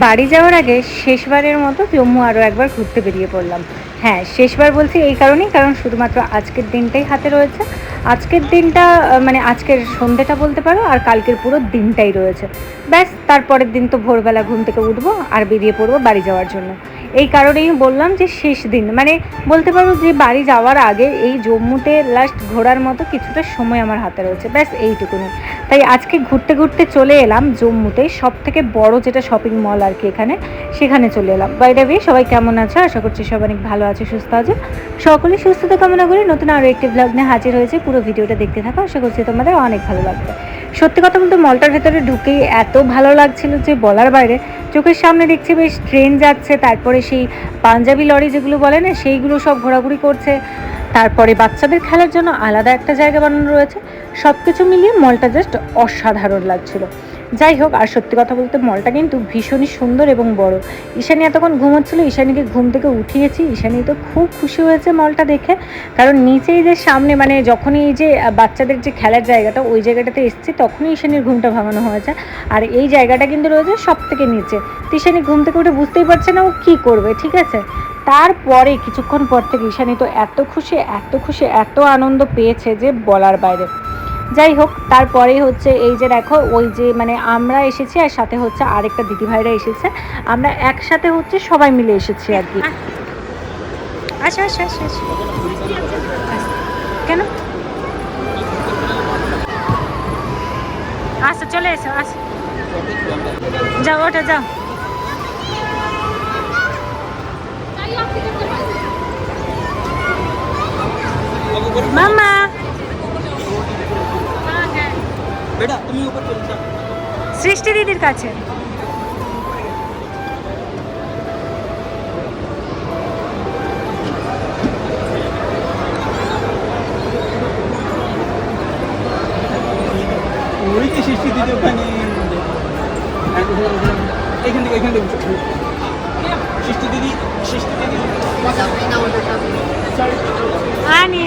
বাড়ি যাওয়ার আগে শেষবারের মতো জম্মু আরও একবার ঘুরতে বেরিয়ে পড়লাম। হ্যাঁ শেষবার বলছি এই কারণেই, কারণ শুধুমাত্র আজকের দিনটাই হাতে রয়েছে। আজকের দিনটা মানে আজকের সন্ধ্যেটা বলতে পারো, আর কালকের পুরো দিনটাই রয়েছে। ব্যাস, তারপরের দিন তো ভোরবেলা ঘুম থেকে উঠবো আর বেরিয়ে পড়ব বাড়ি যাওয়ার জন্য। এই কারণেই বললাম যে শেষ দিন মানে বলতে পারো যে বাড়ি যাওয়ার আগে এই জম্মুতে লাস্ট ঘোরার মতো কিছুটা সময় আমার হাতে রয়েছে। ব্যাস, এইটুকুনি। তাই আজকে ঘুরতে ঘুরতে চলে এলাম জম্মুতে সব থেকে বড় যেটা শপিং মল আর কি এখানে, সেখানে চলে এলাম। বাইরে সবাই কেমন আছো? আশা করছি সব অনেক ভালো আছে, সুস্থ আছে। সকলেই সুস্থতা কামনা করি। নতুন আরও একটি ব্লগ নিয়ে হাজির হয়েছে। পুরো ভিডিওটা দেখতে থাকো। আশা করছি তোমাদের অনেক ভালো লাগবে। সত্যি কথা বলতে মলটার ভেতরে ঢুকেই এত ভালো লাগছিল যে বলার বাইরে। চোখের সামনে দেখছি বেশ ট্রেন যাচ্ছে। তারপরে সেই পাঞ্জাবি লরি যেগুলো বলে না, সেইগুলো সব ঘোরাঘুরি করছে। তারপরে বাচ্চাদের খেলার জন্য আলাদা একটা জায়গা বানানো রয়েছে। সব কিছু মিলিয়ে মলটা জাস্ট অসাধারণ লাগছিল। যাই হোক, আর সত্যি কথা বলতে মলটা কিন্তু ভীষণই সুন্দর এবং বড়। ঈশানী এতক্ষণ ঘুমোচ্ছিল, ঈশানীকে ঘুম থেকে উঠিয়েছি। ঈশানী তো খুব খুশি হয়েছে মলটা দেখে। কারণ নিচেই যে সামনে মানে যখনই এই যে বাচ্চাদের যে খেলার জায়গাটা, ওই জায়গাটাতে এসেছি, তখনই ঈশানীর ঘুমটা ভাঙানো হয়েছে। আর এই জায়গাটা কিন্তু রয়েছে সব থেকে নিচে। তো ঈশানী ঘুম থেকে উঠে বুঝতেই পারছে না ও কী করবে, ঠিক আছে? তারপরে কিছুক্ষণ পর থেকে ঈশানী তো এত খুশি এত খুশি, এত আনন্দ পেয়েছে যে বলার বাইরে। যাই হোক তারপরেই হচ্ছে এই যে দেখো ওই যে মানে আমরা এসেছি আর সাথে হচ্ছে আরেকটা দিদিভাইরা এসেছে। আমরা একসাথে হচ্ছে সবাই মিলে এসেছি আর কি। আচ্ছা আচ্ছা আচ্ছা আচ্ছা। কেন? আচ্ছা চলে এসো আচ্ছা। যাও ওটা যাও। সৃষ্টি দিদির কাছে। এখান থেকে এখান থেকে সৃষ্টি দিদি সৃষ্টি দিদি। আনি।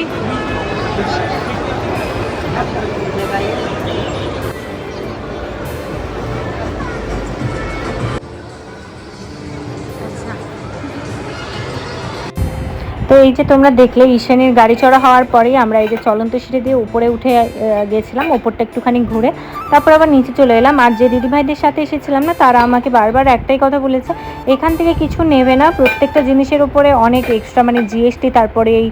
তো এই যে তোমরা দেখলে, ঈশানীর গাড়ি চড়া হওয়ার পরেই আমরা এই যে চলন্ত সিঁড়ি দিয়ে উপরে উঠে গেছিলাম, ওপরটা একটুখানি ঘুরে। তারপর আবার নিচে চলে এলাম। আর যে দিদিভাইদের সাথে এসেছিলাম না, তারা আমাকে বারবার একটাই কথা বলেছে, এখান থেকে কিছু নেবে না। প্রত্যেকটা জিনিসের উপরে অনেক এক্সট্রা মানে জিএসটি তারপরে এই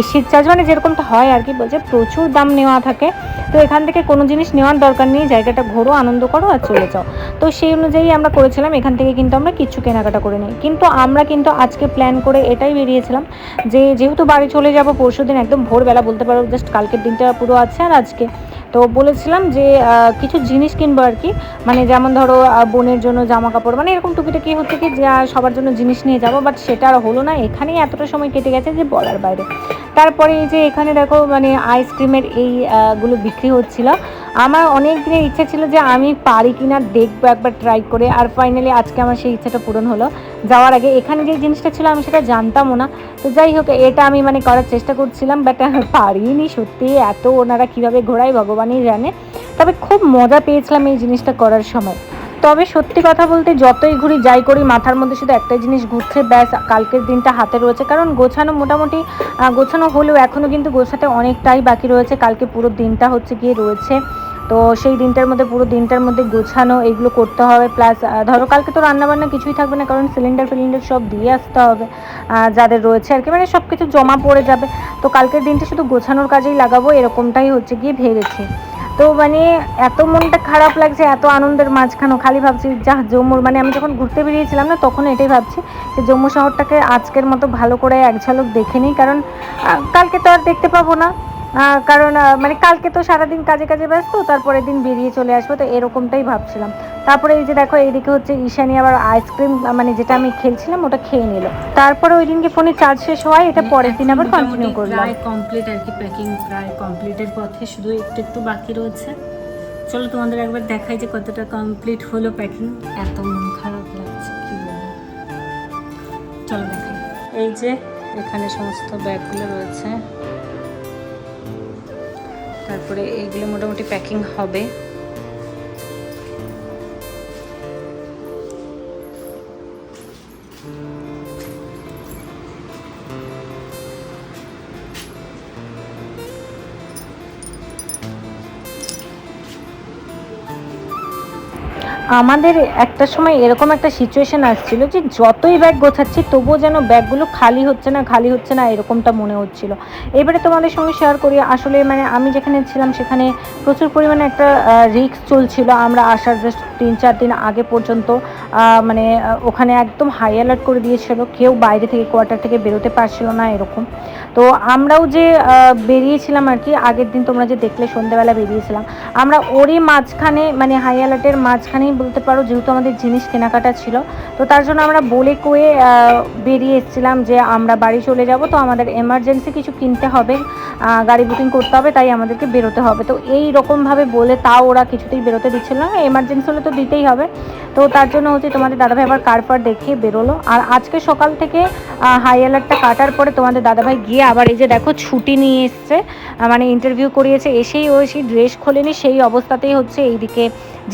এসির চার্জ মানে যেরকমটা হয় আর কি, বলছে প্রচুর দাম নেওয়া থাকে। তো এখান থেকে কোনো জিনিস নেওয়ার দরকার নেই, জায়গাটা ঘোরো, আনন্দ করো আর চলে যাও। তো সেই অনুযায়ী আমরা করেছিলাম, এখান থেকে কিন্তু আমরা কিছু কেনাকাটা করে নিই। কিন্তু আমরা কিন্তু আজকে প্ল্যান করে এটাই বেরিয়েছিলাম যে যেহেতু বাড়ি চলে যাব, পরশু দিন একদম ভোরবেলা বলতে পারো জাস্ট কালকের দিনটা পুরো আছে আর আজকে। তো বলেছিলাম যে কিছু জিনিস কিনবো আর কি। মানে যেমন ধরো বোনের জন্য জামা কাপড় মানে এরকম টুকিটাকি হচ্ছে কি সবার জন্য জিনিস নিয়ে যাব বাট সেটা আর হলো না। এখানেই এতটা সময় কেটে গেছে যে বলার বাইরে। তারপরে এই যে এখানে দেখো মানে আইসক্রিমের এইগুলো বিক্রি হচ্ছিল। আমার অনেক দিনের ইচ্ছা ছিল যে আমি পারি কিনা দেখব একবার ট্রাই করে। আর ফাইনালি আজকে আমার সেই ইচ্ছাটা পূরণ হলো। যাওয়ার আগে এখানে যে জিনিসটা ছিল আমি সেটা জানতামও না। তো যাই হোক, এটা আমি মানে করার চেষ্টা করছিলাম বাট পারিনি সত্যি। এত ওনারা কীভাবে ঘোরায় ভগবানই জানে। তবে খুব মজা পেয়েছিলাম এই জিনিসটা করার সময়। তবে সত্যি কথা বলতে যতই ঘুরি, যাই করি, মাথার মধ্যে শুধু একটাই জিনিস ঘুরছে, ব্যাস, কালকের দিনটা হাতে রয়েছে। কারণ গোছানো মোটামুটি গোছানো হলেও এখনও কিন্তু গোছাতে অনেকটাই বাকি রয়েছে। কালকে পুরো দিনটা হচ্ছে গিয়ে রয়েছে। তো সেই দিনটার মধ্যে, পুরো দিনটার মধ্যে গোছানো, এগুলো করতে হবে। প্লাস ধরো কালকে তো রান্নাবান্না কিছুই থাকবে না, কারণ সিলিন্ডার ফিলিন্ডার সব দিয়ে আসতে হবে যাদের রয়েছে আর কি। মানে সব কিছু জমা পড়ে যাবে। তো কালকের দিনটা শুধু গোছানোর কাজেই লাগাবো, এরকমটাই হচ্ছে গিয়ে ভেবেছি। তো মানে এত মনটা খারাপ লাগছে, এত আনন্দের মাঝখানেও খালি ভাবছি, যা জম্মুর মানে আমি যখন ঘুরতে বেরিয়েছিলাম না, তখন এটাই ভাবছি যে জম্মু শহরটাকে আজকের মতো ভালো করে এক ঝলক দেখে নিই, কারণ কালকে তো আর দেখতে পাবো না। কারণ মানে কালকে তো সারাদিন কাজে কাজে ব্যস্ত তারপরের দিন বেরিয়ে চলে আসব তো এরকমটাই ভাবছিলাম। তারপরে এই যে দেখো এইদিকে হচ্ছে ঈশানি আবার আইসক্রিম মানে যেটা আমি খেলছিলাম ওটা খেয়ে নিল। তারপরে ওই দিনকে ফোনে চার্জ শেষ হওয়ায় এটা পরের দিন আবার কন্টিনিউ করলাম। প্রায় কমপ্লিট আর কি প্যাকিং প্রায় কমপ্লিটের পথে শুধু একটু একটু বাকি রয়েছে। চলো তোমাদের একবার দেখাই যে কতটা কমপ্লিট হলো প্যাকিং এত মন খারাপ লাগছে কি বলব। চলো দেখাই। এই যে এখানে সমস্ত ব্যাগগুলো রয়েছে। তারপরে এইগুলো মোটামুটি প্যাকিং হবে। আমাদের একটা সময় এরকম একটা সিচুয়েশন আসছিল যে যতই ব্যাগ গোছাচ্ছি, তবুও যেন ব্যাগগুলো খালি হচ্ছে না, খালি হচ্ছে না এরকমটা মনে হচ্ছিল। এবারে তোমাদের সঙ্গে শেয়ার করি, আসলে মানে আমি যেখানে ছিলাম সেখানে প্রচুর পরিমাণে একটা রিস্ক চলছিল। আমরা আসার জাস্ট তিন চার দিন আগে পর্যন্ত মানে ওখানে একদম হাই অ্যালার্ট করে দিয়েছিল, কেউ বাইরে থেকে কোয়ার্টার থেকে বেরোতে পারছিল না এরকম। তো আমরাও যে বেরিয়েছিলাম আর কি, আগের দিন তোমরা যে দেখলে সন্ধ্যেবেলা বেরিয়েছিলাম, আমরা ওরই মাঝখানে মানে হাই অ্যালার্টের মাঝখানেই বলতে পারো, যেহেতু আমাদের জিনিস কেনাকাটা ছিল, তো তার জন্য আমরা বলে কয়ে বেরিয়ে এসেছিলাম যে আমরা বাড়ি চলে যাব, তো আমাদের এমার্জেন্সি কিছু কিনতে হবে গাড়ি বুকিং করতে হবে, তাই আমাদেরকে বেরোতে হবে। তো এই রকমভাবে বলে তাও ওরা কিছুতেই বেরোতে দিচ্ছিল না। এমার্জেন্সি হলে তো দিতেই হবে। তো তার জন্য হচ্ছে তোমাদের দাদাভাই আবার কার ফার দেখিয়ে বেরোলো। আর আজকে সকাল থেকে হাই অ্যালার্টটা কাটার পরে তোমাদের দাদাভাই গিয়ে আবার এই যে দেখো ছুটি নিয়ে এসছে মানে ইন্টারভিউ করিয়েছে। এসেই ও সেই ড্রেস খোলেনি, সেই অবস্থাতেই হচ্ছে এইদিকে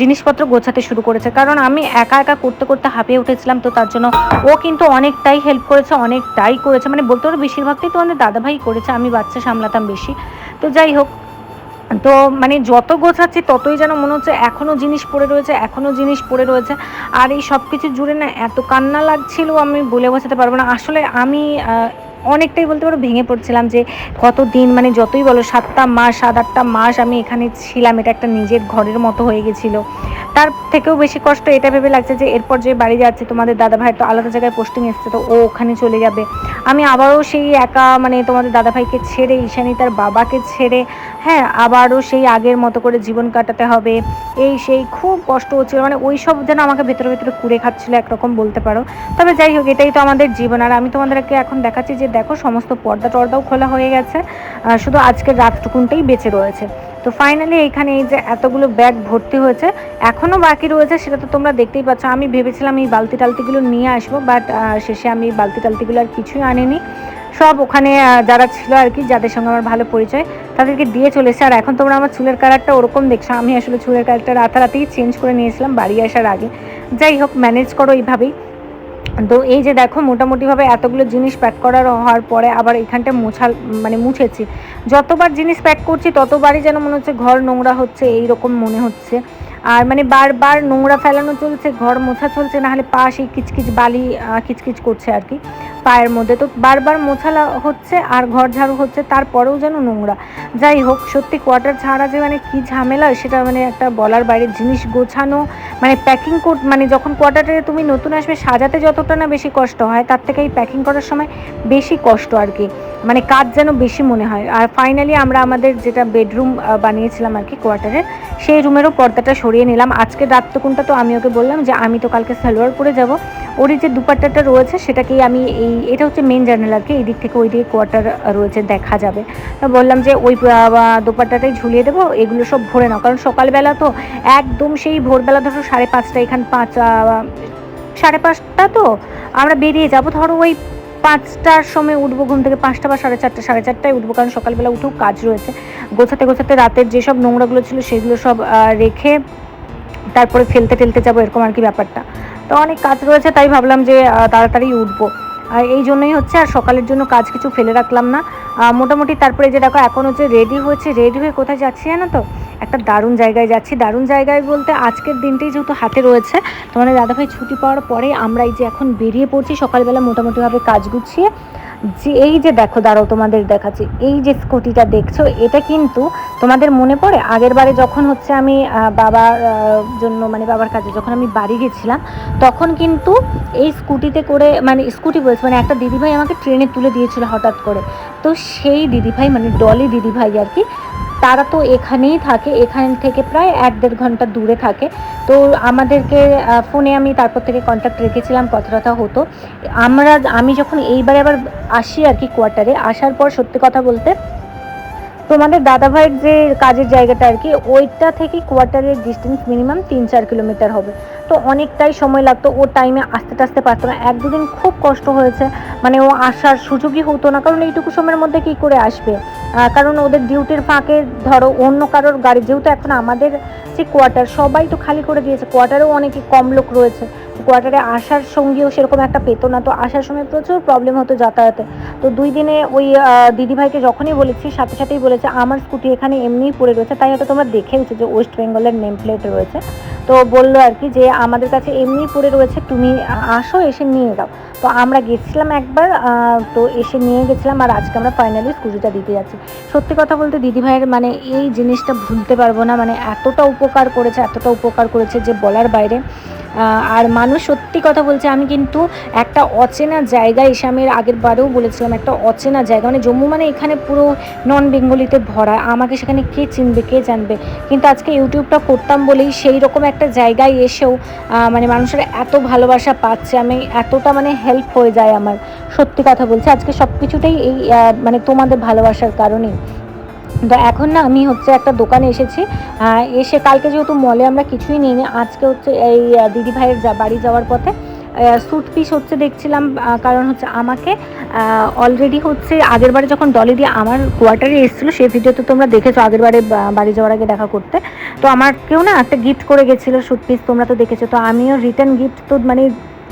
জিনিসপত্র গোছাতে শুরু করেছে। কারণ আমি একা একা করতে করতে হাঁপিয়ে উঠেছিলাম তো তার জন্য ও কিন্তু অনেকটাই হেল্প করেছে, অনেকটাই করেছে। মানে বলতে পারো বেশিরভাগটাই তো আমাদের দাদাভাই করেছে, আমি বাচ্চা সামলাতাম বেশি। তো যাই হোক তো মানে যত গোছাচ্ছি ততই যেন মনে হচ্ছে এখনও জিনিস পড়ে রয়েছে এখনও জিনিস পড়ে রয়েছে। আর এই সব কিছু জুড়ে না এত কান্না লাগছিল আমি বলে বোঝাতে পারব না। আসলে আমি অনেকটাই বলতে পারো ভেঙে পড়ছিলাম যে কত দিন মানে যতই বলো সাতটা মাস, সাত আটটা মাস আমি এখানে ছিলাম, এটা একটা নিজের ঘরের মতো হয়ে গেছিল। তার থেকেও বেশি কষ্ট এটা ভেবে লাগছে যে এরপর যে বাড়ি যাচ্ছে, তোমাদের দাদা তো আলাদা জায়গায় পোস্টিং এসছে, তো ও ওখানে চলে যাবে। আমি আবারও সেই একা মানে তোমাদের দাদা ভাইকে ছেড়ে, ঈশানি তার বাবাকে ছেড়ে হ্যাঁ আবারও সেই আগের মতো করে জীবন কাটাতে হবে। এই সেই খুব কষ্ট হচ্ছিল মানে ওই সব যেন আমাকে ভেতরে ভেতরে কুড়ে খাচ্ছিলো, একরকম বলতে পারো। তবে যাই হোক, এটাই তো আমাদের জীবন। আর আমি তোমাদেরকে এখন দেখাচ্ছি যে, দেখো সমস্ত পর্দা টর্দাও খোলা হয়ে গেছে। শুধু আজকের রাতটুকুনটাই বেঁচে রয়েছে। তো ফাইনালি এখানে এই যে এতগুলো ব্যাগ ভর্তি হয়েছে এখনও বাকি রয়েছে, সেটা তো তোমরা দেখতেই পাচ্ছ। আমি ভেবেছিলাম এই বালতি টালতিগুলো নিয়ে আসব বাট শেষে আমি বালতি টালতিগুলো আর কিছুই আনিনি। সব ওখানে যারা ছিল আর কি, যাদের সঙ্গে আমার ভালো পরিচয়, তাদেরকে দিয়ে চলেছে আর এখন তোমরা আমার চুলের কালারটা ওরকম দেখছ। আমি আসলে চুলের কালারটা রাতারাতেই চেঞ্জ করে নিয়েছিলাম বাড়ি আসার আগে। যাই হোক ম্যানেজ করো এইভাবেই। তো এই যে দেখো, মোটামুটিভাবে এতগুলো জিনিস প্যাক করার হওয়ার পরে আবার এখানটা মোছা মানে মুছেছি। যতবার জিনিস প্যাক করছি, ততবারই যেন মনে হচ্ছে ঘর নোংরা হচ্ছে এই রকম মনে হচ্ছে। আর মানে বারবার নোংরা ফেলানো চলছে, ঘর মোছা চলছে না হলে পা সেই কিচকিচ বালি কিচকিচ করছে আর কি। পায়ের মধ্যে। তো বারবার মোছালা হচ্ছে আর ঘর ঝাড়ু হচ্ছে, তারপরেও যেন নোংরা। যাই হোক, সত্যি কোয়ার্টার ছাড়া যে মানে কি ঝামেলা, সেটা মানে একটা বলার বাইরে জিনিস গোছানো মানে প্যাকিং কর মানে যখন কোয়ার্টারে তুমি নতুন আসবে, সাজাতে যতটা না বেশি কষ্ট হয়, তার থেকে এই প্যাকিং করার সময় বেশি কষ্ট আর কি। মানে কাজ যেন বেশি মনে হয়। আর ফাইনালি আমরা আমাদের যেটা বেডরুম বানিয়েছিলাম আর কি কোয়ার্টারে সেই রুমেরও পর্দাটা সরিয়ে নিলাম। আজকে রাতটুকুনটা তো আমি ওকে বললাম যে, আমি তো কালকে সালোয়ার পরে যাব। ওরই যে দুপাট্টাটা রয়েছে, সেটাকেই আমি এই এটা হচ্ছে মেন জার্নাল আর কি এই দিক থেকে ওই দিকে কোয়ার্টার রয়েছে, দেখা যাবে। বললাম যে ওই দোপাট্টাটাই ঝুলিয়ে দেবো, এগুলো সব ভরে নাও। কারণ সকালবেলা তো একদম সেই ভোরবেলা ধরো সাড়ে পাঁচটা, এখান পাঁচ সাড়ে পাঁচটা তো আমরা বেরিয়ে যাব। ধরো ওই পাঁচটার সময় উঠবো, ঘুম থেকে পাঁচটা বা সাড়ে চারটা, সাড়ে চারটায় উঠবো, কারণ সকালবেলা উঠেও কাজ রয়েছে। গোছাতে গোছাতে রাতের যেসব নোংরাগুলো ছিল, সেগুলো সব রেখে তারপরে ফেলতে ফেলতে যাব, এরকম আর কি ব্যাপারটা। তো অনেক কাজ রয়েছে, তাই ভাবলাম যে তাড়াতাড়ি উঠবো। আর এই জন্যই হচ্ছে আর সকালের জন্য কাজ কিছু ফেলে রাখলাম না। মোটামুটি তারপরে যে দেখো, এখন হচ্ছে রেডি হচ্ছে রেডি হয়ে কোথায় যাচ্ছি জানো তো? একটা দারুণ জায়গায় যাচ্ছি। দারুণ জায়গায় বলতে আজকের দিনটাই যেহেতু হাতে রয়েছে, তোমাদের দাদাভাই ছুটি পাওয়ার পরে আমরা এই যে এখন বেরিয়ে পড়ছি, সকালবেলা মোটামুটিভাবে কাজ গুছিয়ে। যে এই যে দেখো, দাঁড়াও তোমাদের দেখাচ্ছি। এই যে স্কুটিটা দেখছ, এটা কিন্তু তোমাদের মনে পড়ে? আগের বারে যখন হচ্ছে আমি বাবার জন্য মানে বাবার কাছে যখন আমি বাড়ি গেছিলাম, তখন কিন্তু এই স্কুটিতে করে মানে স্কুটি বলছে মানে একটা দিদিভাই আমাকে ট্রেনে তুলে দিয়েছিল হঠাৎ করে। তো সেই দিদিভাই মানে ডলি দিদিভাই আর কি তারা তো এখানেই থাকে, এখান থেকে প্রায় এক দেড় ঘণ্টা দূরে থাকে। তো আমাদেরকে ফোনে আমি তারপর থেকে কন্ট্যাক্ট রেখেছিলাম কথা টথা হতো। আমরা, আমি যখন এইবারে আবার আসি আর কি কোয়ার্টারে আসার পর সত্যি কথা বলতে তোমাদের দাদাভাইয়ের যে কাজের জায়গাটা আর কি, ওইটা থেকে কোয়ার্টারের ডিস্টেন্স মিনিমাম তিন চার কিলোমিটার হবে। তো অনেকটাই সময় লাগতো, ও টাইমে আসতে টাসতে পারতো না। এক দুদিন খুব কষ্ট হয়েছে মানে ও আসার সুযোগই হতো না, কারণ এইটুকু সময়ের মধ্যে কি করে আসবে? কারণ ওদের ডিউটির ফাঁকে ধরো, অন্য কারোর গাড়ি, যেহেতু এখন আমাদের যে কোয়ার্টার সবাই তো খালি করে দিয়েছে। কোয়ার্টারেও অনেকে কম লোক রয়েছে। কোয়ার্টারে আসার সঙ্গেও সেরকম একটা পেতো না। তো আসার সময় প্রচুর প্রবলেম হতো যাতায়াতে। তো দুই দিনে ওই দিদিভাইকে যখনই বলেছি, সাথে সাথেই বলেছে, আমার স্কুটি এখানে এমনিই পড়ে রয়েছে। তাই হয়তো তোমরা দেখেওছো যে ওয়েস্ট বেঙ্গলের নেম প্লেট রয়েছে। তো বলল আর কি যে, আমাদের কাছে এমনিই পড়ে রয়েছে। তুমি আসো, এসে নিয়ে যাও। তো আমরা গেছিলাম একবার তো এসে নিয়ে গেছিলাম আর আজকে আমরা ফাইনালি স্কুটিটা দিতে যাচ্ছি। সত্যি কথা বলতে দিদিভাইয়ের মানে এই জিনিসটা ভুলতে পারব না মানে এতটা উপকার করেছে, এতটা উপকার করেছে যে বলার বাইরে। আর মানুষ সত্যি কথা বলছে, আমি কিন্তু একটা অচেনা জায়গায় এসে আমি আগের বারেও বলেছিলাম, একটা অচেনা জায়গা মানে জম্মু মানে এখানে পুরো নন বেঙ্গলিতে ভরা, আমাকে সেখানে কে চিনবে, কে জানবে? কিন্তু আজকে ইউটিউবটা করতাম বলেই সেই রকম একটা জায়গায় এসেও মানে মানুষের এত ভালোবাসা পাচ্ছে, আমি এতটা মানে হেল্প হয়ে যায় আমার। সত্যি কথা বলছি, আজকে সব কিছুটাই এই মানে তোমাদের ভালোবাসার কারণেই। তো এখন না আমি হচ্ছে একটা দোকানে এসেছি এসে কালকে যেহেতু মলে আমরা কিছুই নিইনি, আজকে হচ্ছে এই দিদি ভাইয়ের যা বাড়ি যাওয়ার পথে স্যুট পিস হচ্ছে দেখছিলাম কারণ হচ্ছে আমাকে অলরেডি হচ্ছে আগের বারে যখন ডলি দিয়ে আমার কোয়ার্টারে এসেছিল সেই ভিডিও তো তোমরা দেখেছ আগের বারে বা- বাড়ি যাওয়ার আগে দেখা করতে। তো আমার কেউ না একটা গিফট করে গেছিল স্যুট পিস তোমরা তো দেখেছ, তো আমিও রিটার্ন গিফট তো মানে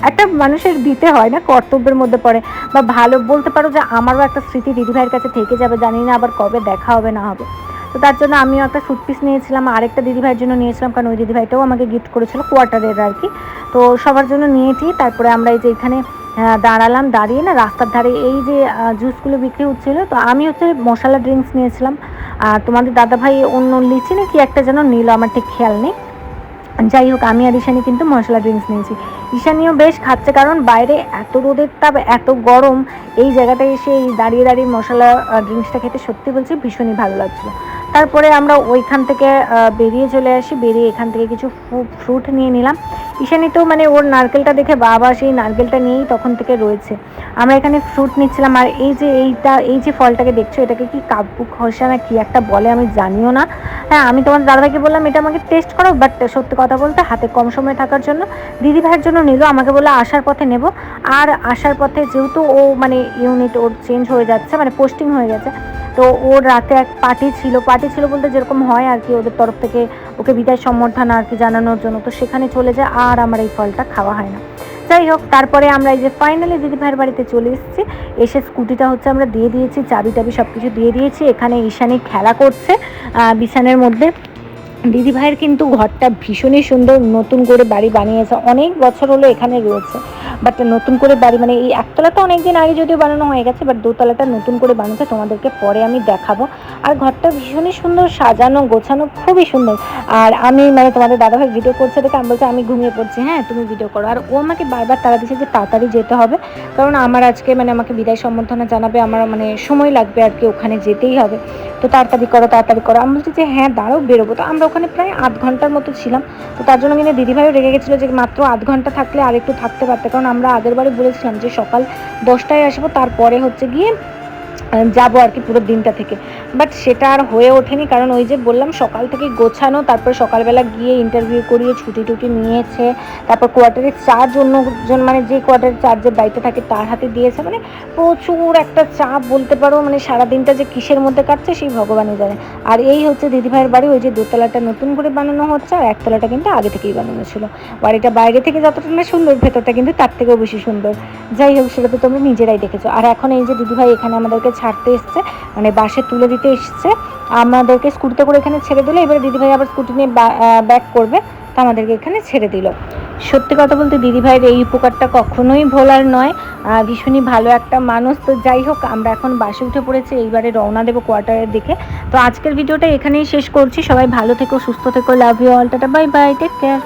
একটা মানুষের দিতে হয় না, কর্তব্যের মধ্যে পড়ে। বা ভালো বলতে পারো যে আমারও একটা স্মৃতি দিদিভাইয়ের কাছে থেকে যাবে, জানি না আবার কবে দেখা হবে, না হবে। তো তার জন্য আমিও একটা স্যুট পিস নিয়েছিলাম, আরেকটা দিদিভাইয়ের জন্য নিয়েছিলাম, কারণ ওই দিদিভাইটাও আমাকে গিফট করেছিল কোয়ার্টারের আর কি। তো সবার জন্য নিয়েছি, তারপরে আমরা এই যে এখানে দাঁড়ালাম, দাঁড়িয়ে না রাস্তার ধারে এই যে জুসগুলো বিক্রি হচ্ছিল, তো আমি হচ্ছে মশলা ড্রিঙ্কস নিয়েছিলাম। আর তোমাদের দাদাভাই অন্য লিচি না কি একটা যেন নিল, আমার ঠিক খেয়াল নেই। যাই হোক, আমি আর ঈশানি কিন্তু মশলা ড্রিঙ্কস নিয়েছি। ঈশানিও বেশ খাচ্ছে কারণ বাইরে এত রোদের তাপ, এত গরম, এই জায়গাটায় এসে এই দাঁড়িয়ে দাঁড়িয়ে মশলা ড্রিঙ্কসটা খেতে সত্যি বলছি ভীষণই ভালো লাগছিল। তারপরে আমরা ওইখান থেকে বেরিয়ে চলে আসি, বেরিয়ে এখান থেকে কিছু ফ্রুট নিয়ে নিলাম। ঈশানি তো মানে ওর নারকেলটা দেখে বাবা সেই নারকেলটা নিয়েই তখন থেকে রয়েছে। আমরা এখানে ফ্রুট নিচ্ছিলাম, আর এই যে এইটা, এই যে ফলটাকে দেখছ, এটাকে কি কাব্বু খসা না কি একটা বলে আমি জানিও না। হ্যাঁ আমি তোমার দাদাভাইকে বললাম, এটা আমাকে টেস্ট করো বাট সত্যি কথা বলতে হাতে কম সময় থাকার জন্য দিদি ভাইয়ের জন্য নিল, আমাকে বলল আসার পথে নেব। আর আসার পথে যেহেতু ও মানে ইউনিট ওর চেঞ্জ হয়ে যাচ্ছে মানে পোস্টিং হয়ে গেছে, তো ওর রাতে এক পার্টি ছিল পার্টি ছিল বলতে যেরকম হয় আর কি, ওদের তরফ থেকে ওকে বিদায় সম্বর্ধনা আর কি জানানোর জন্য, তো সেখানে চলে যায়, আর আমার এই ফলটা খাওয়া হয় না। যাই হোক, তারপরে আমরা এই যে ফাইনালি দিদি ভাইয়ের বাড়িতে চলে এসেছি। এসে স্কুটিটা হচ্ছে আমরা দিয়ে দিয়েছি চাবি টাবি সব কিছু দিয়ে দিয়েছি। এখানে ঈশানি খেলা করছে বিছানের মধ্যে। দিদি ভাইয়ের কিন্তু ঘরটা ভীষণই সুন্দর, নতুন করে বাড়ি বানিয়েছে, অনেক বছর হলো এখানে রয়েছে। বাট নতুন করে বাড়ি মানে এই একতলা তো অনেকদিন আগে যদিও বানানো হয়ে গেছে বাট দোতলাটা নতুন করে বানিয়েছে তোমাদেরকে পরে আমি দেখাবো। আর ঘরটা ভীষণই সুন্দর সাজানো, গোছানো, খুবই সুন্দর। আর আমি মানে তোমাদের দাদাভাই ভিডিও করছে দেখে আমি বলছি, আমি ঘুমিয়ে পড়ছি হ্যাঁ তুমি ভিডিও করো। আর ও আমাকে বারবার তারা দিচ্ছে যে তাড়াতাড়ি যেতে হবে, কারণ আমার আজকে মানে আমাকে বিদায় সম্বর্ধনা জানাবে, আমার মানে সময় লাগবে আর কি, ওখানে যেতেই হবে। তো তাড়াতাড়ি করো তাড়াতাড়ি করো। আমি বলছি যে হ্যাঁ দাঁড়াও, বেরোবো। তো আমরা ওখানে প্রায় আধ ঘণ্টার মতো ছিলাম। তো তার জন্য কিন্তু দিদিভাইও রেগে গেছিল যে মাত্র আধ ঘণ্টা থাকলে আর একটু থাকতে পারতে। কারণ আমরা আগের বারে বলেছিলাম যে সকাল দশটায় আসব, তারপরে হচ্ছে গিয়ে যাব আর কি পুরো দিনটা থেকে। বাট সেটা আর হয়ে ওঠেনি কারণ ওই যে বললাম সকাল থেকে গোছানো, তারপর সকালবেলা গিয়ে ইন্টারভিউ করিয়ে ছুটি টুটি নিয়েছে, তারপর কোয়ার্টারের চার্জ অন্যজন মানে যে কোয়ার্টারের চার্জের দায়িত্ব থাকে তার হাতে দিয়েছে। মানে প্রচুর একটা চাপ বলতে পারো মানে সারাদিনটা যে কিসের মধ্যে কাটছে সেই ভগবানই জানে। আর এই হচ্ছে দিদিভাইয়ের বাড়ি, ওই যে দোতলাটা নতুন করে বানানো হচ্ছে, আর একতলাটা কিন্তু আগে থেকেই বানানো ছিল। বাড়িটা বাইরে থেকে যতটা না সুন্দর, ভেতরটা কিন্তু তার থেকেও বেশি সুন্দর। যাই হোক, সেটা তো তোমরা নিজেরাই দেখেছ। আর এখন এই যে দিদিভাই এখানে আমাদেরকে ছাড়তে এসছে মানে বাসে তুলে দিতে এসছে। আমাদেরকে স্কুটিতে করে এখানে ছেড়ে দিলে, এবারে দিদিভাই আবার স্কুটি নিয়ে ব্যাক করবে, তো আমাদেরকে এখানে ছেড়ে দিল। সত্যি কথা বলতে দিদিভাইয়ের এই উপকারটা কখনোই ভোলার নয়। ভীষণই ভালো একটা মানুষ। তো যাই হোক, আমরা এখন বাসে উঠে পড়েছি, এইবারে রওনা দেবো কোয়ার্টারের দিকে। তো আজকের ভিডিওটা এখানেই শেষ করছি। সবাই ভালো থেকো, সুস্থ থেকো love you all tata bye bye take care